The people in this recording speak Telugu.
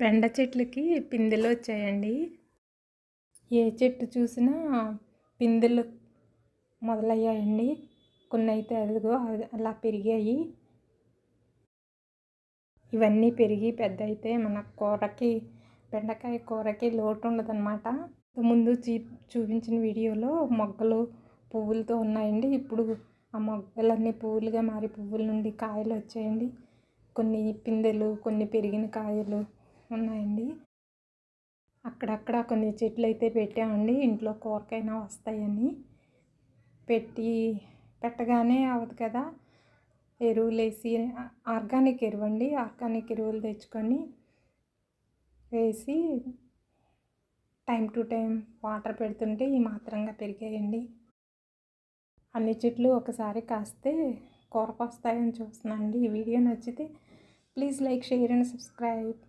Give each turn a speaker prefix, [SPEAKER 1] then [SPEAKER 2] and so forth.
[SPEAKER 1] బెండ చెట్లకి పిందెలు వచ్చాయండి. ఏ చెట్టు చూసినా పిందెలు మొదలయ్యాయండి. కొన్ని అయితే అదిగో అలా పెరిగాయి. ఇవన్నీ పెరిగి పెద్ద అయితే మన కూరకి బెండకాయ కూరకి లోటు ఉండదన్నమాట ముందు చీ చూపించిన వీడియోలో మొగ్గలు పువ్వులతో ఉన్నాయండి. ఇప్పుడు ఆ మొగ్గలన్నీ పువ్వులుగా మారి పువ్వుల నుండి కాయలు వచ్చాయండి. కొన్ని పిందెలు కొన్ని పెరిగిన కాయలు ఉన్నాయండి. అక్కడక్కడ కొన్ని చెట్లు అయితే పెట్టామండి. ఇంట్లో కూరకైనా వస్తాయని. పెట్టి పెట్టగానే అవ్వదు కదా. ఎరువులు వేసి ఆర్గానిక్ ఎరువు అండి ఆర్గానిక్ ఎరువులు తెచ్చుకొని వేసి టైం టు టైం వాటర్ పెడుతుంటే ఈ మాత్రంగా పెరిగాయండి. అన్ని చెట్లు ఒకసారి కాస్తే కూరకు వస్తాయని చూస్తున్నానండి. ఈ వీడియో నచ్చితే please like share and subscribe.